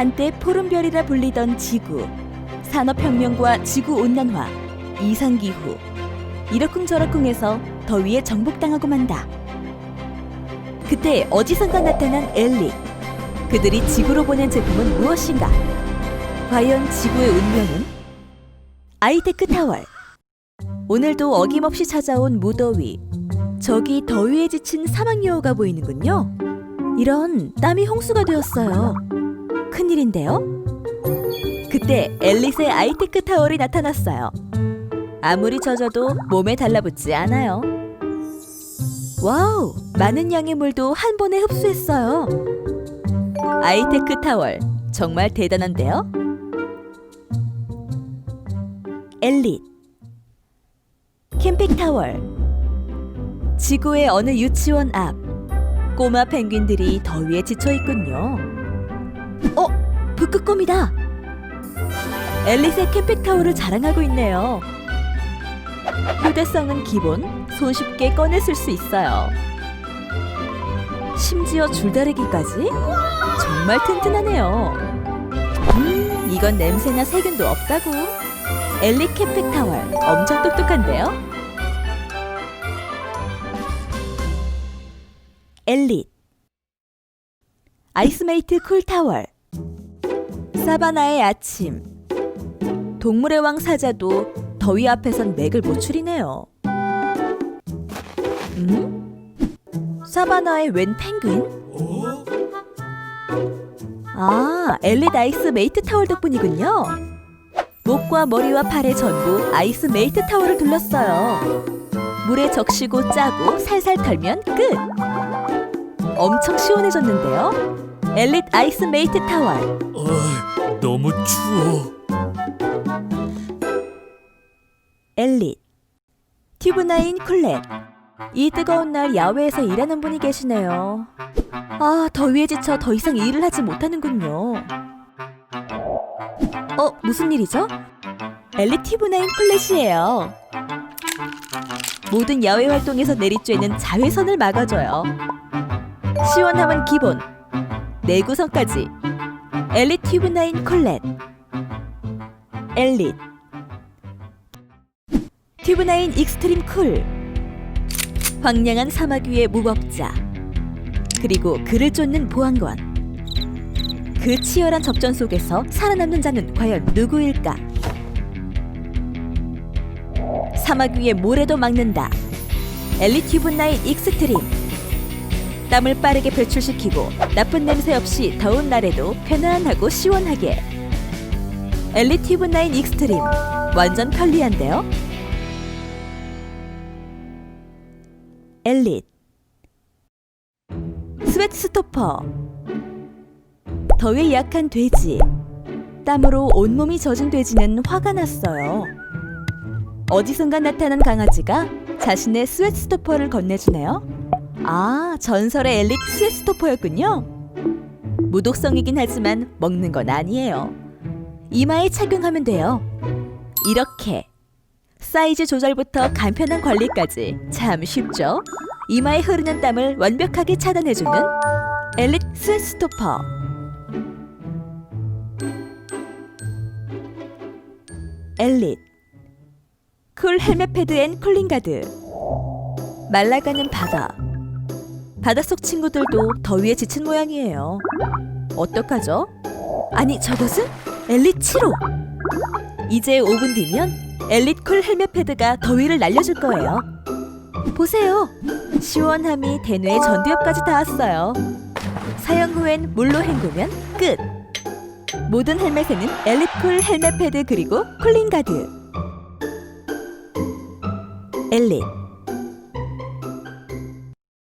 한때 푸른별이라 불리던 지구, 산업혁명과 지구온난화, 이상기후, 이러쿵저러쿵해서 더위에 정복당하고 만다. 그때 어디선가 나타난 엘리. 그들이 지구로 보낸 제품은 무엇인가? 과연 지구의 운명은? 아이테크 타월. 오늘도 어김없이 찾아온 무더위. 저기 더위에 지친 사막여우가 보이는군요. 이런 땀이 홍수가 되었어요. 큰일인데요? 그때 앨리스의 아이테크 타월이 나타났어요. 아무리 젖어도 몸에 달라붙지 않아요. 와우! 많은 양의 물도 한 번에 흡수했어요. 아이테크 타월 정말 대단한데요? 엘릿 캠핑 타월 지구의 어느 유치원 앞 꼬마 펭귄들이 더위에 지쳐 있군요. 어, 북극곰이다. 앨리스의 캠핑 타월을 자랑하고 있네요. 휴대성은 기본, 손쉽게 꺼내 쓸 수 있어요. 심지어 줄다리기까지? 정말 튼튼하네요. 음, 이건 냄새나 세균도 없다고. 엘리 캠핑 타월 엄청 똑똑한데요? 엘릿 아이스메이트 쿨 타월 사바나의 아침 동물의 왕 사자도 더위 앞에선 맥을 못 추리네요. 음? 사바나의 웬 펭귄? 아, 엘릿 아이스 메이트 타월 덕분이군요. 목과 머리와 팔에 전부 아이스 메이트 타월을 둘렀어요. 물에 적시고 짜고 살살 털면 끝. 엄청 시원해졌는데요. 엘릿 아이스 메이트 타월. 어, 너무 추워. 엘릿 튜브나인 쿨렛 이 뜨거운 날 야외에서 일하는 분이 계시네요. 아 더위에 지쳐 더 이상 일을 하지 못하는군요. 어 무슨 일이죠? 엘릿 튜브나인 쿨렛이에요. 모든 야외 활동에서 내리쬐는 자외선을 막아줘요. 시원함은 기본. 내구성까지 엘릿 튜브나인 쿨렛. 엘릿 튜브나인 익스트림 쿨. 황량한 사막 위의 무법자. 그리고 그를 쫓는 보안관. 그 치열한 접전 속에서 살아남는 자는 과연 누구일까? 사막 위의 모래도 막는다. 엘리 튜브나인 익스트림 땀을 빠르게 배출시키고 나쁜 냄새 없이 더운 날에도 편안하고 시원하게. 엘리 튜브나인 익스트림 완전 편리한데요? 엘릿 스웨트 스토퍼. 더위에 약한 돼지. 땀으로 온몸이 젖은 돼지는 화가 났어요. 어디선가 나타난 강아지가 자신의 스웨트 스토퍼를 건네주네요 아 전설의 스웨트 스토퍼였군요. 무독성이긴 하지만 먹는 건 아니에요. 이마에 착용하면 돼요. 이렇게. 사이즈 조절부터 간편한 관리까지 참 쉽죠? 이마에 흐르는 땀을 완벽하게 차단해주는 엘릿 스웨스토퍼. 엘릿. 쿨 헬멧 패드 앤 쿨링 가드. 말라가는 바다 바닷속 친구들도 더위에 지친 모양이에요 어떡하죠? 아니 저것은 엘릿 7호 이제 5분 뒤면 엘릿 쿨 헬멧 패드가 더위를 날려줄 거예요. 보세요. 시원함이 대뇌 전두엽까지 닿았어요. 사용 후엔 물로 헹구면 끝. 모든 헬멧에는 엘릿 쿨 헬멧 패드 그리고 쿨링 가드. 엘릿